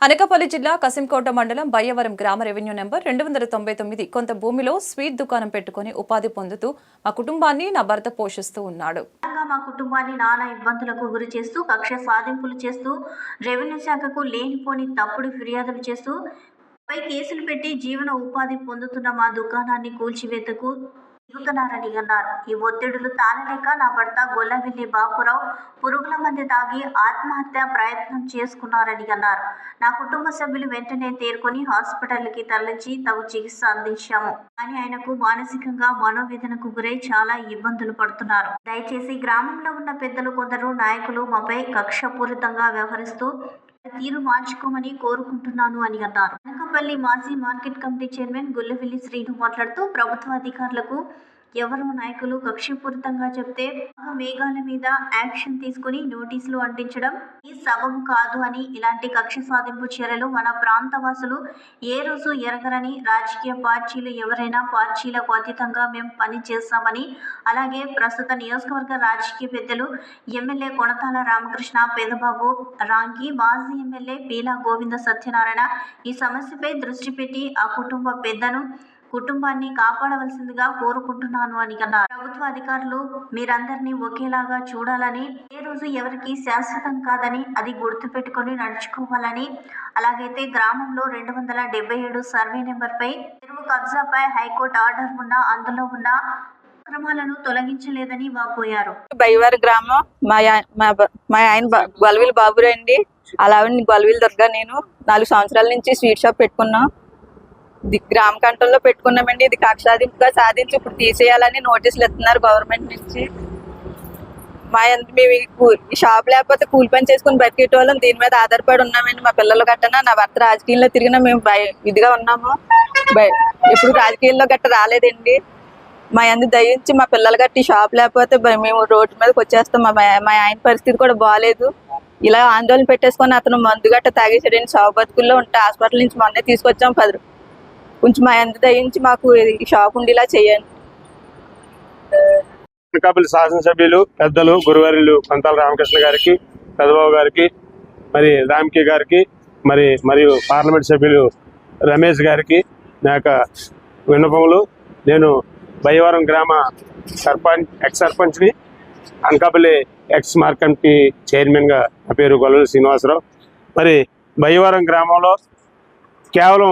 అనకాపల్లి జిల్లా కసింకోట మండలం బయ్యవరం గ్రామ రెవెన్యూ నెంబర్ రెండు వందల తొంభై తొమ్మిది. కొంత భూమిలో స్వీట్ దుకాణం పెట్టుకుని ఉపాధి పొందుతూ మా కుటుంబాన్ని నా భర్త పోషిస్తూ ఉన్నాడు. మా కుటుంబాన్ని నానా ఇబ్బందులకు గురి చేస్తూ కక్ష సాధింపులు చేస్తూ రెవెన్యూ శాఖకు లేనిపోని తప్పుడు ఫిర్యాదులు చేస్తూ పై కేసులు పెట్టి జీవన ఉపాధి పొందుతున్న మా దుకాణాన్ని కూల్చివేతకు తిరుగుతున్నారని అన్నారు. ఈ ఒత్తిడులు తాళలేక నా భర్త గొల్లవెల్లి బాపురావు పురుగుల మంది తాగి ఆత్మహత్య ప్రయత్నం చేసుకున్నారని అన్నారు. నా కుటుంబ సభ్యులు వెంటనే తేరుకొని హాస్పిటల్కి తరలించి తగు చికిత్స అందించాము. కానీ ఆయనకు మానసికంగా మనోవేదనకు గురై చాలా ఇబ్బందులు పడుతున్నారు. దయచేసి గ్రామంలో ఉన్న పెద్దలు కొందరు నాయకులు మాపై కక్షపూరితంగా వ్యవహరిస్తూ తీరు మార్చుకోమని కోరుకుంటున్నాను అని అన్నారు. అనకాపల్లి మాజీ market committee chairman Gullavelli Srinu మాట్లాడుతూ ప్రభుత్వ అధికారులకు ఎవరు నాయకులు కక్షపూరితంగా చెప్తే మేఘాల మీద యాక్షన్ తీసుకుని నోటీసులు అంటించడం ఈ సబబు కాదు అని ఇలాంటి కక్ష సాధింపు చర్యలు మన ప్రాంతవాసులు ఏ రోజు ఎరగరని రాజకీయ పార్టీలు ఎవరైనా పార్టీలకు అతీతంగా మేము పని చేస్తామని అలాగే ప్రస్తుత నియోజకవర్గ రాజకీయ పెద్దలు ఎమ్మెల్యే కొనతాల రామకృష్ణ పెదబాబు రాంగి మాజీ ఎమ్మెల్యే పీలా గోవింద సత్యనారాయణ ఈ సమస్యపై దృష్టి పెట్టి ఆ కుటుంబ పెద్దను కుటుంబాన్ని కాపాడవలసిందిగా కోరుకుంటున్నాను అని అన్నారు ప్రభుత్వ అధికారులు మీరందరినీ ఒకేలాగా చూడాలని ఏ రోజు ఎవరికి శాశ్వతం కాదని అది గుర్తుపెట్టుకొని నడుచుకోవాలని అలాగైతే గ్రామంలో రెండు వందల డెబ్బై ఏడు సర్వే నెంబర్పై చెరువు కబ్జాపై హైకోర్టు ఆర్డర్ ఉన్న అందులో ఉన్న అక్రమాలను తొలగించలేదని వాపోయారు. బైవారి గ్రామం మా మా మా ఆయన బ- గొలవిల బాబురే అండి అలాగే గొలవిల దుర్గా నేను నాలుగు సంవత్సరాల నుంచి స్వీట్ షాప్ పెట్టుకున్నాం. గ్రామ కంట్రోల్లో పెట్టుకున్నామండి. ఇది కక్షాదింపుగా సాధించి ఇప్పుడు తీసేయాలని నోటీసులు ఇస్తున్నారు గవర్నమెంట్ నుంచి. మా ఎంత- మేము ఈ కూ- ఈ షాప్ లేకపోతే కూలి పని చేసుకుని బతికేటోళ్ళం. దీని మీద ఆధారపడి ఉన్నామండి. మా పిల్లలు గట్టన నా భర్త రాజకీయంలో తిరిగినా మేము ఇదిగా ఉన్నాము. బయ ఎప్పుడు రాజకీయాల్లో గట్ట రాలేదండి. మా అందు దయించి మా పిల్లలు గట్టి షాప్ లేకపోతే మేము రోడ్డు మీదకి వచ్చేస్తాం. మా మా- ఆయన పరిస్థితి కూడా బాగాలేదు ఇలా ఆందోళన పెట్టేసుకొని అతను మందు గట్ట తాగేసాడండి షాప్ బతుకుల్లో ఉంటే హాస్పిటల్ నుంచి మొన్నే తీసుకొచ్చాం. పది కొంచెం మా అందు దయించి మాకు షాప్ ఉండేలా చేయండి. అనకాపల్లి శాసనసభ్యులు పెద్దలు గురువారిలు పంతాల రామకృష్ణ గారికి పెదబాబు గారికి మరి రామ్కి గారికి మరి మరియు పార్లమెంట్ సభ్యులు రమేష్ గారికి నా యొక్క విన్నపములు. నేను బయ్యవరం గ్రామ సర్పంచ్ ఎక్స్ సర్పంచ్ని అనకాపల్లి ఎక్స్ మార్కంటి చైర్మన్గా నా పేరు గొల్లల శ్రీనివాసరావు. మరి బయ్యవరం గ్రామంలో కేవలం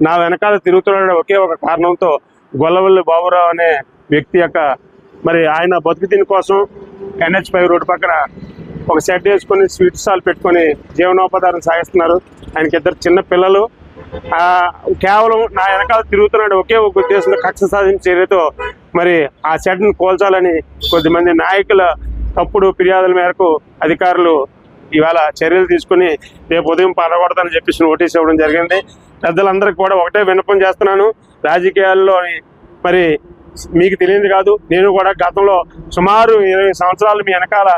నా వెనకాల తిరుగుతున్న ఒకే ఒక కారణంతో గొల్లవల్లి బాబురావు అనే వ్యక్తి యొక్క మరి ఆయన బతుకు తిని కోసం ఎన్హెచ్ ఫైవ్ రోడ్డు పక్కన ఒక షెడ్ వేసుకొని స్వీట్ స్టాల్ పెట్టుకొని జీవనోపాధారం సాగిస్తున్నారు. ఆయనకి ఇద్దరు చిన్న పిల్లలు. కేవలం నా వెనకాల తిరుగుతున్నాడు ఒకే ఒక ఉద్దేశంతో కక్ష సాధించే చర్యతో మరి ఆ షెడ్ను కోల్చాలని కొద్దిమంది నాయకుల తప్పుడు ఫిర్యాదుల మేరకు అధికారులు ఇవాళ చర్యలు తీసుకుని రేపు ఉదయం పడగొడతానని చెప్పేసి నోటీస్ ఇవ్వడం జరిగింది. పెద్దలందరికీ కూడా ఒకటే విన్నపం చేస్తున్నాను. రాజకీయాల్లో మరి మీకు తెలియదు కాదు. నేను కూడా గతంలో సుమారు ఇరవై సంవత్సరాలు మీ వెనకాల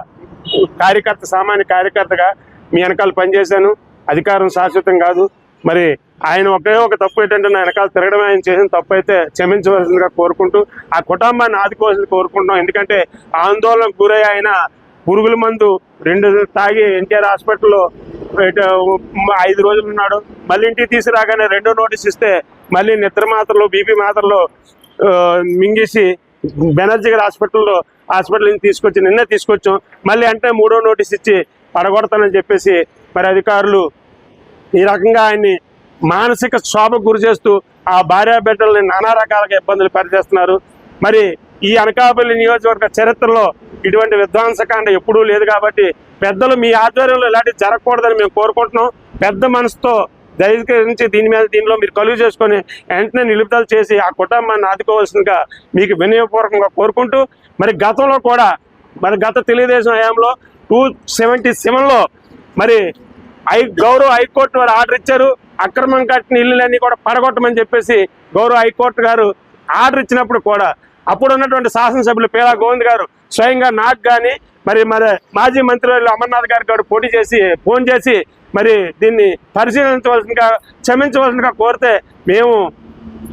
కార్యకర్త సామాన్య కార్యకర్తగా మీ వెనకాల పనిచేశాను. అధికారం శాశ్వతం కాదు. మరి ఆయన ఒకే ఒక తప్పు ఏంటంటే నా వెనకాల తిరగడం ఆయన చేసిన తప్పు అయితే క్షమించవలసిందిగా కోరుకుంటూ ఆ కుటుంబాన్ని ఆదుకోవాల్సింది కోరుకుంటున్నాం. ఎందుకంటే ఆందోళనకు గురై ఆయన పురుగుల మందు రెండు తాగి ఎన్టీఆర్ హాస్పిటల్లో ఐదు రోజులు ఉన్నాడు. మళ్ళీ ఇంటికి తీసుకురాగానే రెండో నోటీస్ ఇస్తే మళ్ళీ నిద్ర మాత్రలు బీపీ మాత్రలు మింగేసి బెనర్జీ గారి హాస్పిటల్లో హాస్పిటల్ నుంచి తీసుకొచ్చి నిన్నే తీసుకొచ్చాం. మళ్ళీ అంటే మూడో నోటీస్ ఇచ్చి పడగొడతానని చెప్పేసి మరి అధికారులు ఈ రకంగా ఆయన్ని మానసిక శోభకు గురి చేస్తూ ఆ భార్య బిడ్డల్ని నానా రకాలుగా ఇబ్బందులు పరిచేస్తున్నారు. మరి ఈ అనకాపల్లి నియోజకవర్గ చరిత్రలో ఇటువంటి విధ్వంసకాండ ఎప్పుడూ లేదు కాబట్టి పెద్దలు మీ ఆధ్వర్యంలో ఇలాంటివి జరగకూడదని మేము కోరుకుంటున్నాం. పెద్ద మనసుతో దయకరించి దీని మీద దీనిలో మీరు కలుగు చేసుకొని వెంటనే నిలుపుదల చేసి ఆ కుటుంబాన్ని ఆదుకోవాల్సిందిగా మీకు వినయపూర్వకంగా కోరుకుంటూ మరి గతంలో కూడా మరి గత తెలుగుదేశం హయాంలో టూ సెవెంటీ సెవెన్లో మరి ఐ గౌరవ హైకోర్టు వారు ఆర్డర్ ఇచ్చారు. అక్రమం కట్టిన ఇల్లులన్నీ కూడా పడగొట్టమని చెప్పేసి గౌరవ హైకోర్టు గారు ఆర్డర్ ఇచ్చినప్పుడు కూడా అప్పుడు ఉన్నటువంటి శాసనసభ్యులు పేరా గోవింద్ గారు స్వయంగా నాకు కానీ మరి మరి మాజీ మంత్రి అమర్నాథ్ గారికి కూడా పోటీ చేసి ఫోన్ చేసి మరి దీన్ని పరిశీలించవలసిందిగా క్షమించవలసిందిగా కోరితే మేము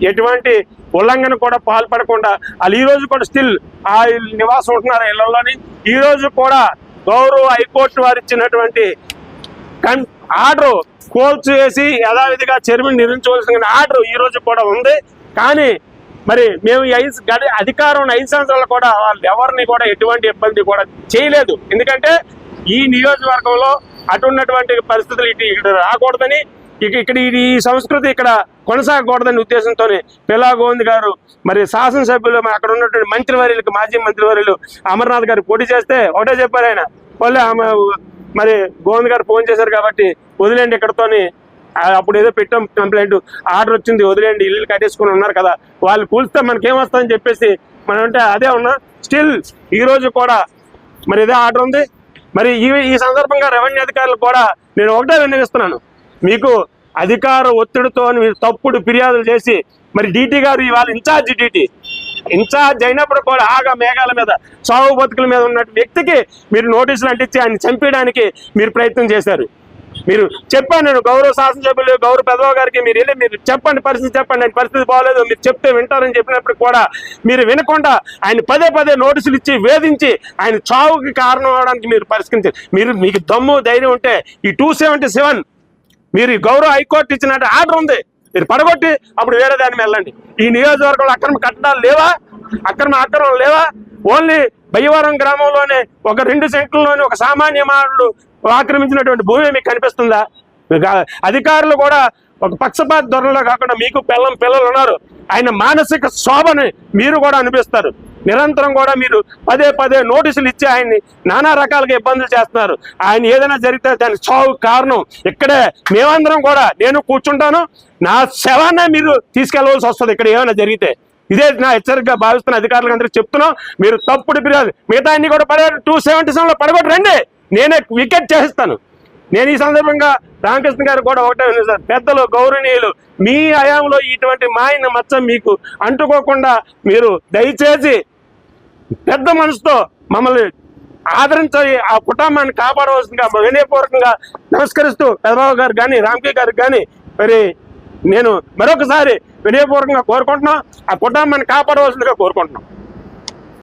ఎటువంటి ఉల్లంఘన కూడా పాల్పడకుండా వాళ్ళు ఈ రోజు కూడా స్టిల్ ఆ నివాసం ఉంటున్నారు ఇళ్ళలోని. ఈ రోజు కూడా గౌరవ హైకోర్టు వారు ఇచ్చినటువంటి కన్ ఆర్డర్ కోల్స్ వేసి యథావిధిగా చైర్మన్ నిర్మించవలసిన ఆర్డర్ ఈ రోజు కూడా ఉంది. కానీ మరి మేము ఐదు గడి- అధికారం ఉన్న ఐదు సంవత్సరాలు కూడా వాళ్ళు ఎవరిని కూడా ఎటువంటి ఇబ్బంది కూడా చేయలేదు. ఎందుకంటే ఈ నియోజకవర్గంలో అటున్నటువంటి పరిస్థితులు ఇటు ఇక్కడ రాకూడదని ఇక ఇక్కడ ఈ సంస్కృతి ఇక్కడ కొనసాగకూడదనే ఉద్దేశంతోనే పిలా గోవింద్ గారు మరి శాసనసభ్యులు మరి అక్కడ ఉన్నటువంటి మంత్రివర్యులకు మాజీ మంత్రివర్యులు అమర్నాథ్ గారు పోటీ చేస్తే ఒకటే చెప్పారు ఆయన. మళ్ళీ ఆమె మరి గోవింద్ గారు ఫోన్ చేశారు కాబట్టి వదిలేండి ఇక్కడతోని అప్పుడు ఏదో పెట్టాం కంప్లైంట్ ఆర్డర్ వచ్చింది వదిలేండి ఇల్లు కట్టేసుకుని ఉన్నారు కదా. వాళ్ళు కూల్స్తే మనకేమొస్తుందని చెప్పేసి మనం అంటే అదే ఉన్నా. స్టిల్ ఈ రోజు కూడా మరి ఇదే ఆర్డర్ ఉంది. మరి ఈ ఈ సందర్భంగా రెవెన్యూ అధికారులు కూడా నేను ఒకటే విన్నవిస్తున్నాను. మీకు అధికార ఒత్తిడితో మీరు తప్పుడు ఫిర్యాదులు చేసి మరి డీటీ గారు ఇవాళ ఇన్ఛార్జ్ డీటీ ఇన్ఛార్జ్ అయినప్పుడు కూడా ఆగా మేఘాల మీద సాగు బతుకుల మీద ఉన్న వ్యక్తికి మీరు నోటీసులు అంటించి ఆయన చంపేయడానికి మీరు ప్రయత్నం చేశారు. మీరు చెప్పాను నేను గౌరవ శాసనసభ్యులు గౌరవ పెదవ గారికి మీరు వెళ్ళి మీరు చెప్పండి పరిస్థితి చెప్పండి ఆయన పరిస్థితి బాగోలేదు మీరు చెప్తే వింటారని చెప్పినప్పుడు కూడా మీరు వినకుండా ఆయన పదే పదే నోటీసులు ఇచ్చి వేధించి ఆయన చావుకి కారణం అవడానికి మీరు పరిష్కరించారు. మీరు మీకు దమ్ము ధైర్యం ఉంటే ఈ టూ సెవెంటీ సెవెన్ మీరు గౌరవ హైకోర్టు ఇచ్చిన ఆర్డర్ ఉంది. మీరు పడగొట్టి అప్పుడు వేరే దాని వెళ్ళండి. ఈ నియోజకవర్గంలో అక్రమ కట్టడాలు లేవా? అక్రమ ఆక్రమణ లేవా? ఓన్లీ బయ్యవరం గ్రామంలోనే ఒక రెండు సెంట్లలోనే ఒక సామాన్య మానవుడు ఆక్రమించినటువంటి భూమి మీకు కనిపిస్తుందా? అధికారులు కూడా ఒక పక్షపాత ధోరణిలో కాకుండా మీకు పిల్లం పిల్లలు ఉన్నారు. ఆయన మానసిక శోభని మీరు కూడా అనిపిస్తారు. నిరంతరం కూడా మీరు పదే పదే నోటీసులు ఇచ్చి ఆయన్ని నానా రకాలుగా ఇబ్బందులు చేస్తున్నారు. ఆయన ఏదైనా జరిగితే దానికి చావు కారణం ఇక్కడే. మేమందరం కూడా నేను కూర్చుంటాను. నా శవాన్ని మీరు తీసుకెళ్ళవలసి వస్తుంది. ఇక్కడ ఏమైనా జరిగితే. ఇదే నా హెచ్చరికగా భావిస్తున్న అధికారులకు అందరికీ చెప్తున్నాం మీరు తప్పుడు ఫిర్యాదు మిగతా అన్ని కూడా పడే టూ సెవెంటీ సెవెన్లో పడగొట్టు రండి. నేనే వికెట్ చేస్తాను. నేను ఈ సందర్భంగా రామకృష్ణ గారు కూడా ఒకటే సార్ పెద్దలు గౌరవనీయులు మీ హయాంలో ఇటువంటి మాయన మచ్చ మీకు అంటుకోకుండా మీరు దయచేసి పెద్ద మనసుతో మమ్మల్ని ఆదరించి ఆ కుటుంబాన్ని కాపాడవలసిందిగా వినయపూర్వకంగా నమస్కరిస్తూ పెదబాబు గారు కానీ రామ్కే గారికి కానీ మరి నేను మరొకసారి వినయపూర్వకంగా కోరుకుంటున్నాం ఆ కుటుంబాన్ని కాపాడవలసిందిగా కోరుకుంటున్నాం.